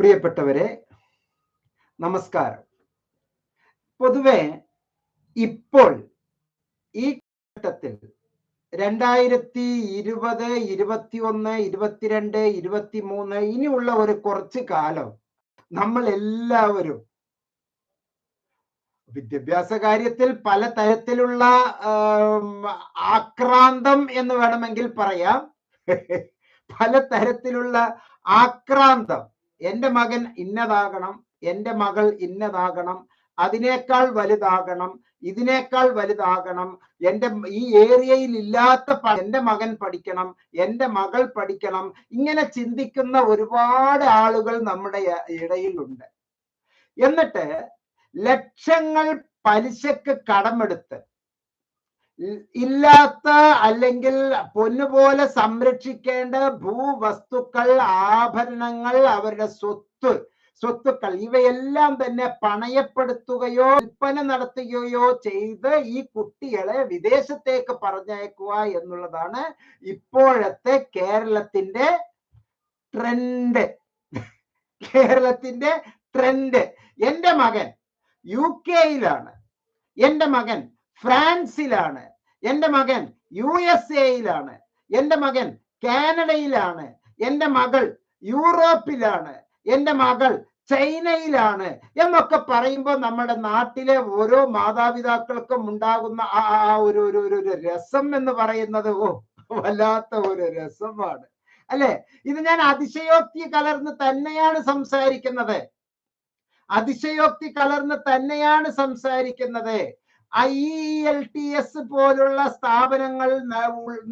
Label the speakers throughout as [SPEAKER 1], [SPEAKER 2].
[SPEAKER 1] പ്രിയപ്പെട്ടവരെ നമസ്കാരം. പൊതുവെ ഇപ്പോൾ ഈ ഘട്ടത്തിൽ രണ്ടായിരത്തി ഇരുപത് ഇരുപത്തി ഒന്ന് ഇരുപത്തിരണ്ട് ഇരുപത്തി മൂന്ന് ഇനിയുള്ള ഒരു കുറച്ച് കാലം നമ്മൾ എല്ലാവരും വിദ്യാഭ്യാസ കാര്യത്തിൽ പല തരത്തിലുള്ള ആക്രാന്തം എന്ന് വേണമെങ്കിൽ പറയാം. പല തരത്തിലുള്ള ആക്രാന്തം. എന്റെ മകൻ ഇന്നതാകണം എന്റെ മകൾ ഇന്നതാകണം അതിനേക്കാൾ വലുതാകണം ഇതിനേക്കാൾ വലുതാകണം എന്റെ ഈ ഏരിയയിൽ ഇല്ലാത്ത എന്റെ മകൻ പഠിക്കണം എന്റെ മകൾ പഠിക്കണം ഇങ്ങനെ ചിന്തിക്കുന്ന ഒരുപാട് ആളുകൾ നമ്മുടെ ഇടയിലുണ്ട്. എന്നിട്ട് ലക്ഷങ്ങൾ പലിശക്ക് കടമെടുത്ത് ഇല്ലാത്ത അല്ലെങ്കിൽ പൊന്നുപോലെ സംരക്ഷിക്കേണ്ട ഭൂവസ്തുക്കൾ ആഭരണങ്ങൾ അവരുടെ സ്വത്ത് സ്വത്തുക്കൾ ഇവയെല്ലാം തന്നെ പണയപ്പെടുത്തുകയോ വിൽപ്പന നടത്തുകയോ ചെയ്ത് ഈ കുട്ടികളെ വിദേശത്തേക്ക് പറഞ്ഞയക്കുക എന്നുള്ളതാണ് ഇപ്പോഴത്തെ കേരളത്തിന്റെ ട്രെൻഡ്. കേരളത്തിന്റെ ട്രെൻഡ്. എന്റെ മകൻ യു കെയിലാണ് എന്റെ മകൻ ഫ്രാൻസിലാണ്. എന്റെ മകൻ യു എസ് എയിലാണ്. എന്റെ മകൻ കാനഡയിലാണ്. എന്റെ മകൾ യൂറോപ്പിലാണ്. എന്റെ മകൾ ചൈനയിലാണ്. എന്നൊക്കെ പറയുമ്പോൾ നമ്മുടെ നാട്ടിലെ ഓരോ മാതാപിതാക്കൾക്കും ഉണ്ടാകുന്ന ആ ഒരു ഒരു ഒരു രസം എന്ന് പറയുന്നത് ഓ വല്ലാത്ത ഒരു രസമാണ്. അല്ലെ? ഇത് ഞാൻ അതിശയോക്തി കലർന്ന് തന്നെയാണ് സംസാരിക്കുന്നത്. അതിശയോക്തി കലർന്ന് തന്നെയാണ് സംസാരിക്കുന്നത്. ഐ എൽ ടി എസ് പോലുള്ള സ്ഥാപനങ്ങൾ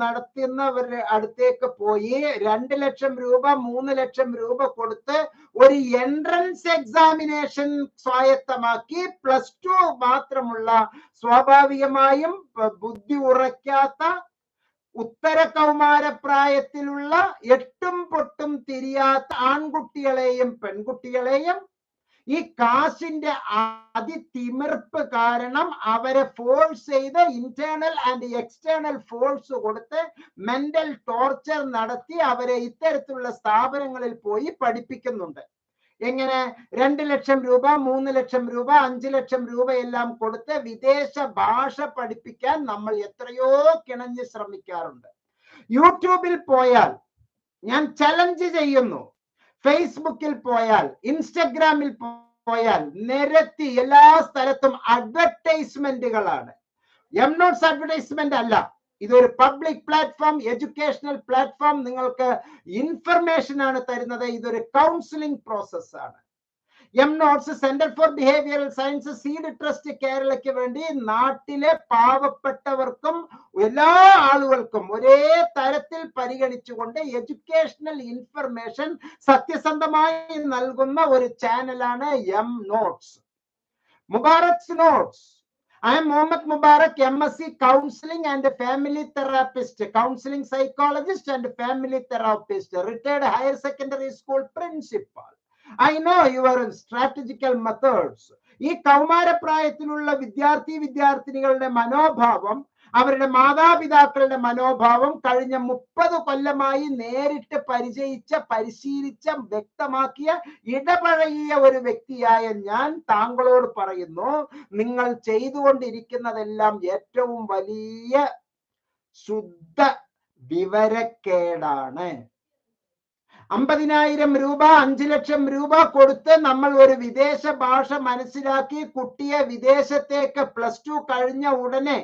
[SPEAKER 1] നടത്തുന്നവരുടെ അടുത്തേക്ക് പോയി രണ്ട് ലക്ഷം രൂപ മൂന്ന് ലക്ഷം രൂപ കൊടുത്ത് ഒരു എൻട്രൻസ് എക്സാമിനേഷൻ സ്വായത്തമാക്കി പ്ലസ് ടു മാത്രമുള്ള സ്വാഭാവികമായും ബുദ്ധി ഉറയ്ക്കാത്ത ഉത്തര കൗമാരപ്രായത്തിലുള്ള എട്ടും പൊട്ടും തിരിയാത്ത ആൺകുട്ടികളെയും പെൺകുട്ടികളെയും ഈ കാശിന്റെ അതിതിമിർപ്പ് കാരണം അവരെ ഫോഴ്സ് ചെയ്ത് ഇന്റേണൽ ആൻഡ് എക്സ്റ്റേണൽ ഫോഴ്സ് കൊടുത്ത് മെന്റൽ ടോർച്ചർ നടത്തി അവരെ ഇത്തരത്തിലുള്ള സ്ഥാപനങ്ങളിൽ പോയി പഠിപ്പിക്കുന്നുണ്ട്. എങ്ങനെ? രണ്ട് ലക്ഷം രൂപ മൂന്ന് ലക്ഷം രൂപ അഞ്ച് ലക്ഷം രൂപയെല്ലാം കൊടുത്ത് വിദേശ ഭാഷ പഠിപ്പിക്കാൻ നമ്മൾ എത്രയോ കിണഞ്ഞ് ശ്രമിക്കാറുണ്ട്. യൂട്യൂബിൽ പോയാൽ ഞാൻ ചലഞ്ച് ചെയ്യുന്നു. ഫേസ്ബുക്കിൽ പോയാൽ ഇൻസ്റ്റഗ്രാമിൽ പോയാൽ നിരത്തി എല്ലാ സ്ഥലത്തും അഡ്വർടൈസ്മെന്റുകളാണ് എം നോട്ട്സ് അഡ്വർടൈസ്മെന്റ് അല്ല. ഇതൊരു പബ്ലിക് പ്ലാറ്റ്ഫോം എഡ്യൂക്കേഷണൽ പ്ലാറ്റ്ഫോം നിങ്ങൾക്ക് ഇൻഫർമേഷൻ ആണ് തരുന്നത്. ഇതൊരു കൗൺസിലിംഗ് പ്രോസസ് ആണ്. M notes centre for behavioural science seed trust കേരളയ്ക്ക് വേണ്ടി നാട്ടിലെ പാവപ്പെട്ടവർക്കും എല്ലാ ആളുകൾക്കും ഒരേ തരത്തിൽ പരിഗണിച്ചുകൊണ്ട് എഡ്യൂക്കേഷണൽ ഇൻഫർമേഷൻ സത്യസന്ധമായി നൽകുന്ന ഒരു ചാനലാണ് M notes Mubarak's notes I M Muhammad Mubarak M S C counselling and family therapist counselling psychologist and family therapist retired higher secondary school principal I know your strategical methods ഈ കൗമാരപ്രായത്തിലുള്ള വിദ്യാർത്ഥി വിദ്യാർത്ഥിനികളുടെ മനോഭാവം അവരുടെ മാതാപിതാക്കളുടെ മനോഭാവം കഴിഞ്ഞ മുപ്പത് കൊല്ലമായി നേരിട്ട് പരിചയിച്ച പരിശീലിച്ച വ്യക്തമാക്കിയ ഇടപഴകിയ ഒരു വ്യക്തിയായ ഞാൻ താങ്കളോട് പറയുന്നു നിങ്ങൾ ചെയ്തുകൊണ്ടിരിക്കുന്നതെല്ലാം ഏറ്റവും വലിയ ശുദ്ധ വിവരക്കേടാണ്. അമ്പതിനായിരം രൂപ അഞ്ചു ലക്ഷം രൂപ കൊടുത്ത് നമ്മൾ ഒരു വിദേശ ഭാഷ മനസ്സിലാക്കി കുട്ടിയെ വിദേശത്തേക്ക് പ്ലസ് ടു കഴിഞ്ഞ ഉടനെ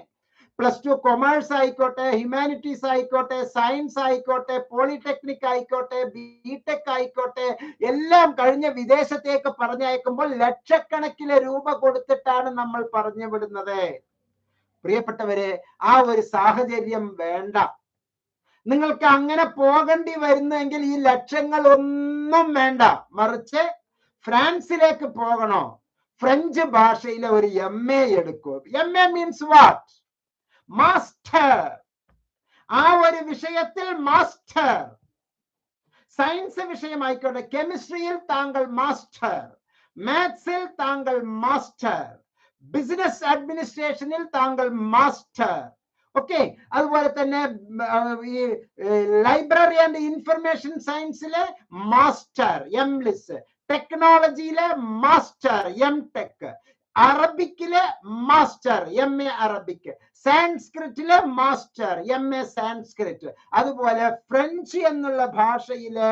[SPEAKER 1] പ്ലസ് ടു കൊമേഴ്സ് ആയിക്കോട്ടെ ഹ്യൂമാനിറ്റീസ് ആയിക്കോട്ടെ സയൻസ് ആയിക്കോട്ടെ പോളിടെക്നിക് ആയിക്കോട്ടെ ബിടെക് ആയിക്കോട്ടെ എല്ലാം കഴിഞ്ഞ വിദേശത്തേക്ക് പറഞ്ഞയക്കുമ്പോൾ ലക്ഷക്കണക്കിന് രൂപ കൊടുത്തിട്ടാണ് നമ്മൾ പറഞ്ഞു വിടുന്നത്. പ്രിയപ്പെട്ടവരെ ആ ഒരു സാഹചര്യം വേണ്ട. നിങ്ങൾക്ക് അങ്ങനെ പോകേണ്ടി വരുന്നെങ്കിൽ ഈ ലക്ഷ്യങ്ങൾ ഒന്നും വേണ്ട. മറിച്ച് ഫ്രാൻസിലേക്ക് പോകണോ? ഫ്രഞ്ച് ഭാഷയിലെ ഒരു എം എ എടുക്കൂ. M A means what master ആ ഒരു വിഷയത്തിൽ മാസ്റ്റർ സയൻസ് വിഷയമായിക്കോട്ടെ. കെമിസ്ട്രിയിൽ താങ്കൾ മാസ്റ്റർ മാത്സിൽ താങ്കൾ മാസ്റ്റർ ബിസിനസ് അഡ്മിനിസ്ട്രേഷനിൽ താങ്കൾ മാസ്റ്റർ ഓക്കെ അതുപോലെ തന്നെ ഉം, ആ, ഈ ലൈബ്രറി ആൻഡ് ഇൻഫർമേഷൻ സയൻസിലെ മാസ്റ്റർ എം ലിസ് ടെക്നോളജിയിലെ മാസ്റ്റർ എം ടെക് അറബിക്കിലെ മാസ്റ്റർ എം എ അറബിക് സാൻസ്ക്രിറ്റിലെ മാസ്റ്റർ എം എ സാൻസ്ക്രിറ്റ്. അതുപോലെ ഫ്രഞ്ച് എന്നുള്ള ഭാഷയിലെ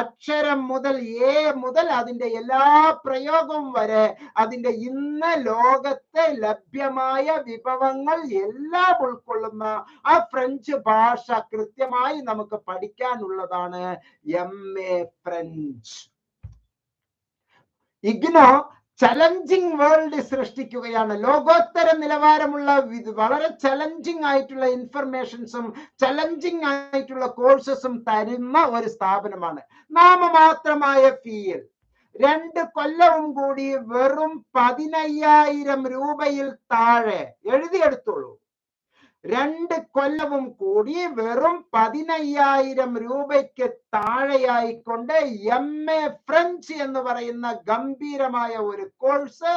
[SPEAKER 1] അക്ഷരം മുതൽ എ മുതൽ അതിന്റെ എല്ലാ പ്രയോഗവും വരെ അതിന്റെ ഇന്ന് ലോകത്തെ ലഭ്യമായ വിഭവങ്ങൾ എല്ലാം ഉൾക്കൊള്ളുന്ന ആ ഫ്രഞ്ച് ഭാഷ കൃത്യമായി നമുക്ക് പഠിക്കാനുള്ളതാണ് M A French. IGNOU challenging world സൃഷ്ടിക്കുകയാണ്. ലോകോത്തര നിലവാരമുള്ള വളരെ ചലഞ്ചിങ് ആയിട്ടുള്ള ഇൻഫർമേഷൻസും ചലഞ്ചിങ് ആയിട്ടുള്ള കോഴ്സസും തരുന്ന ഒരു സ്ഥാപനമാണ്. നാമമാത്രമായ ഫീയിൽ രണ്ട് കൊല്ലവും കൂടി വെറും പതിനയ്യായിരം രൂപയിൽ താഴെ. എഴുതിയെടുത്തോളൂ രണ്ട് കൊല്ലവും കൂടി വെറും പതിനയ്യായിരം രൂപയ്ക്ക് താഴെയായിക്കൊണ്ട് എം എ ഫ്രഞ്ച് എന്ന് പറയുന്ന ഗംഭീരമായ ഒരു കോഴ്സ്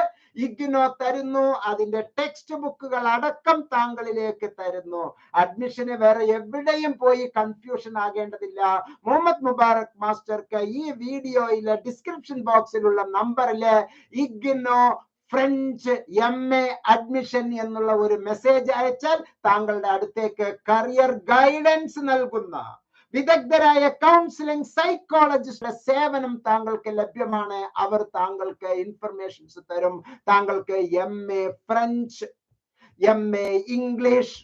[SPEAKER 1] ഇഗ്നോ തരുന്നു. അതിന്റെ ടെക്സ്റ്റ് ബുക്കുകൾ അടക്കം താങ്കളിലേക്ക് തരുന്നു. അഡ്മിഷന് വേറെ എവിടെയും പോയി കൺഫ്യൂഷൻ ആകേണ്ടതില്ല. മുഹമ്മദ് മുബാറക് മാസ്റ്റർക്ക് ഈ വീഡിയോയിലെ ഡിസ്ക്രിപ്ഷൻ ബോക്സിലുള്ള നമ്പറിൽ IGNOU French M A admission എന്നുള്ള ഒരു മെസ്സേജ് അയച്ചാൽ താങ്കളുടെ അടുത്തേക്ക് കരിയർ ഗൈഡൻസ് നൽകുന്ന വിദഗ്ധരായ കൗൺസിലിംഗ് സൈക്കോളജിസ്റ്റുടെ സേവനം താങ്കൾക്ക് ലഭ്യമാണ്. അവർ താങ്കൾക്ക് ഇൻഫർമേഷൻസ് തരും. താങ്കൾക്ക് M A French M A English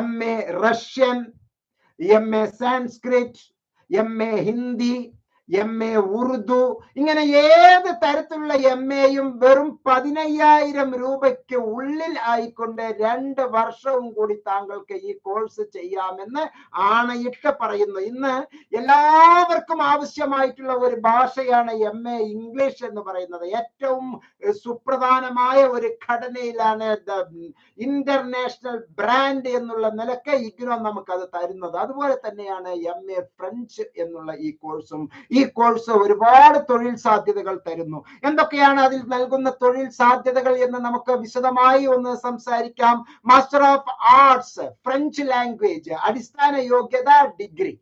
[SPEAKER 1] M A Russian M A Sanskrit M A Hindi M A Urdu. ഇങ്ങനെ ഏത് തരത്തിലുള്ള എം എയും വെറും പതിനയ്യായിരം രൂപയ്ക്ക് ഉള്ളിൽ ആയിക്കൊണ്ട് രണ്ട് വർഷവും കൂടി താങ്കൾക്ക് ഈ കോഴ്സ് ചെയ്യാമെന്ന് ആണയിട്ട് പറയുന്നു. ഇന്ന് എല്ലാവർക്കും ആവശ്യമായിട്ടുള്ള ഒരു ഭാഷയാണ് എം എ ഇംഗ്ലീഷ് എന്ന് പറയുന്നത്. ഏറ്റവും സുപ്രധാനമായ ഒരു ഘടനയിലാണ് ഇന്റർനാഷണൽ ബ്രാൻഡ് എന്നുള്ള നിലയ്ക്ക് ഇഗ്നോ നമുക്ക് അത് തരുന്നത്. അതുപോലെ തന്നെയാണ് എം എ ഫ്രഞ്ച് എന്നുള്ള ഈ കോഴ്സും. ഈ കോഴ്സ് ഒരുപാട് തൊഴിൽ സാധ്യതകൾ തരുന്നു. എന്തൊക്കെയാണ് അതിൽ നൽകുന്ന തൊഴിൽ സാധ്യതകൾ എന്ന് നമുക്ക് വിശദമായി ഒന്ന് സംസാരിക്കാം. Master of arts French language അടിസ്ഥാന യോഗ്യത ഡിഗ്രി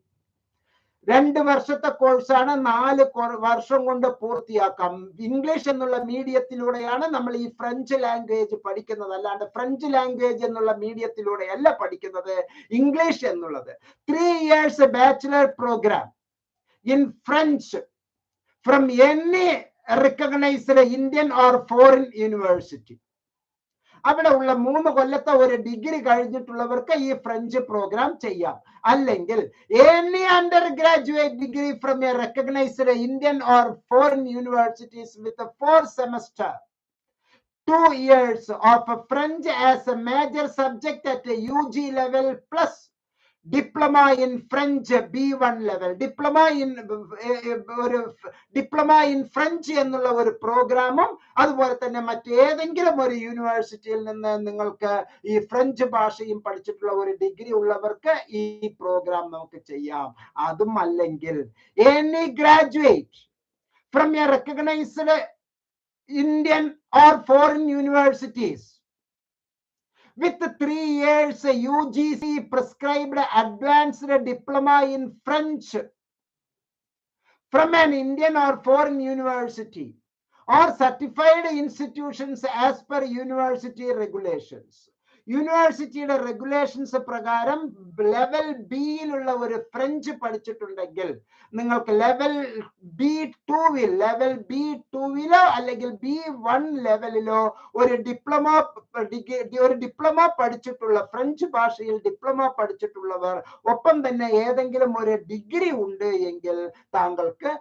[SPEAKER 1] രണ്ട് വർഷത്തെ കോഴ്സാണ് നാല് വർഷം കൊണ്ട് പൂർത്തിയാക്കാം. ഇംഗ്ലീഷ് എന്നുള്ള മീഡിയത്തിലൂടെയാണ് നമ്മൾ ഈ ഫ്രഞ്ച് ലാംഗ്വേജ് പഠിക്കുന്നത്. അല്ലാണ്ട് ഫ്രഞ്ച് ലാംഗ്വേജ് എന്നുള്ള മീഡിയത്തിലൂടെയല്ല പഠിക്കുന്നത്. ഇംഗ്ലീഷ് എന്നുള്ളത്. Three years bachelor programme in French from any recognized Indian or foreign university. അവിടെ ഉള്ള മൂന്ന് കൊല്ലത്തെ ഒരു ഡിഗ്രി കഴിഞ്ഞിട്ടുള്ളവർക്ക് ഈ ഫ്രഞ്ച് പ്രോഗ്രാം ചെയ്യാം അല്ലെങ്കിൽ any undergraduate degree from a recognised Indian or foreign universities with four semester two years of French as a major subject at U G level plus diploma in French B one level diploma in ഒരു diploma in French എന്നുള്ള ഒരു പ്രോഗ്രാമും അതുപോലെ തന്നെ മറ്റേതെങ്കിലും ഒരു യൂണിവേഴ്സിറ്റിയിൽ നിന്ന് നിങ്ങൾക്ക് ഈ ഫ്രഞ്ച് ഭാഷയും പഠിച്ചിട്ടുള്ള ഒരു ഡിഗ്രി ഉള്ളവർക്ക് ഈ പ്രോഗ്രാം നമുക്ക് ചെയ്യാം. അതും അല്ലെങ്കിൽ any graduate from a recognised Indian or foreign universities with three years UGC prescribed advanced diploma in French from an Indian or foreign university or certified institutions as per university regulations. യൂണിവേഴ്സിറ്റിയുടെ regulations പ്രകാരം level ബിയിലുള്ള ഒരു French പഠിച്ചിട്ടുണ്ടെങ്കിൽ നിങ്ങൾക്ക് level B ടൂവിൽ level B ടൂവിലോ അല്ലെങ്കിൽ B one ലെവലിലോ ഒരു ഡിപ്ലോമ ഒരു ഡിപ്ലോമ പഠിച്ചിട്ടുള്ള ഫ്രഞ്ച് ഭാഷയിൽ ഡിപ്ലോമ പഠിച്ചിട്ടുള്ളവർ ഒപ്പം തന്നെ ഏതെങ്കിലും ഒരു ഡിഗ്രി ഉണ്ട് എങ്കിൽ താങ്കൾക്ക്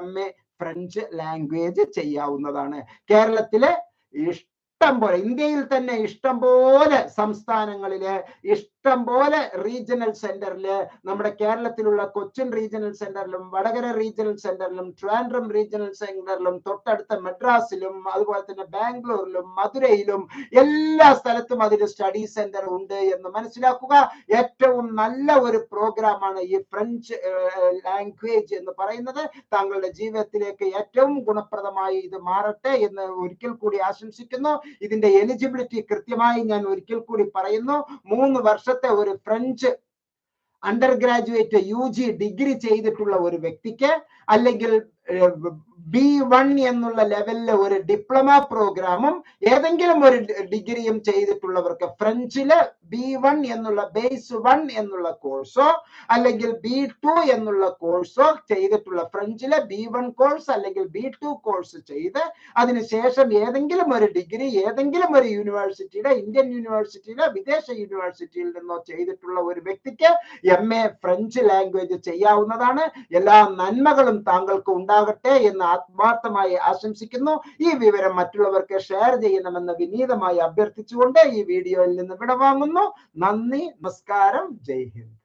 [SPEAKER 1] എം എ ഫ്രഞ്ച് ലാംഗ്വേജ് ചെയ്യാവുന്നതാണ്. കേരളത്തിലെ ഇഷ്ടം പോലെ ഇന്ത്യയിൽ തന്നെ ഇഷ്ടം പോലെ സംസ്ഥാനങ്ങളിൽ ഇഷ്ടം പോലെ റീജിയണൽ സെന്ററിൽ നമ്മുടെ കേരളത്തിലുള്ള കൊച്ചിൻ റീജിയണൽ സെന്ററിലും വടകര റീജിയണൽ സെന്ററിലും ട്രാൻഡ്രം റീജിയണൽ സെന്ററിലും തൊട്ടടുത്ത മദ്രാസിലും അതുപോലെ തന്നെ ബാംഗ്ലൂരിലും മധുരയിലും എല്ലാ സ്ഥലത്തും അതിന് സ്റ്റഡി സെന്റർ ഉണ്ട് എന്ന് മനസ്സിലാക്കുക. ഏറ്റവും നല്ല ഒരു പ്രോഗ്രാമാണ് ഈ ഫ്രഞ്ച് ലാംഗ്വേജ് എന്ന് പറയുന്നത്. താങ്കളുടെ ജീവിതത്തിലേക്ക് ഏറ്റവും ഗുണപ്രദമായി ഇത് മാറട്ടെ എന്ന് ഒരിക്കൽ കൂടി ആശംസിക്കുന്നു. ഇതിന്റെ എലിജിബിലിറ്റി കൃത്യമായി ഞാൻ ഒരിക്കൽ കൂടി പറയുന്നു. മൂന്ന് വർഷത്തെ ഒരു French undergraduate U degree ചെയ്തിട്ടുള്ള ഒരു വ്യക്തിക്ക് അല്ലെങ്കിൽ ബി വൺ എന്നുള്ള ലെവലിലെ ഒരു ഡിപ്ലോമ പ്രോഗ്രാമും ഏതെങ്കിലും ഒരു ഡിഗ്രിയും ചെയ്തിട്ടുള്ളവർക്ക് ഫ്രഞ്ചിൽ ബി വൺ എന്നുള്ള ബേസ് വൺ എന്നുള്ള കോഴ്സോ അല്ലെങ്കിൽ ബി ടു എന്നുള്ള കോഴ്സോ ചെയ്തിട്ടുള്ള ഫ്രഞ്ചിലെ ബി വൺ കോഴ്സ് അല്ലെങ്കിൽ ബി ടു കോഴ്സ് ചെയ്ത് അതിനുശേഷം ഏതെങ്കിലും ഒരു ഡിഗ്രി ഏതെങ്കിലും ഒരു യൂണിവേഴ്സിറ്റിയുടെ ഇന്ത്യൻ യൂണിവേഴ്സിറ്റിയിലോ വിദേശ യൂണിവേഴ്സിറ്റിയിൽ നിന്നോ ചെയ്തിട്ടുള്ള ഒരു വ്യക്തിക്ക് എം എ ഫ്രഞ്ച് ലാംഗ്വേജ് ചെയ്യാവുന്നതാണ്. എല്ലാ നന്മകളും താങ്കൾക്ക് ഉണ്ടാകട്ടെ എന്ന് ആത്മാർത്ഥമായി ആശംസിക്കുന്നു. ഈ വിവരം മറ്റുള്ളവർക്ക് ഷെയർ ചെയ്യണമെന്ന് വിനീതമായി അഭ്യർത്ഥിച്ചുകൊണ്ട് ഈ വീഡിയോയിൽ നിന്ന് വിടവാങ്ങുന്നു. നന്ദി നമസ്കാരം. ജയ് ഹിന്ദ്.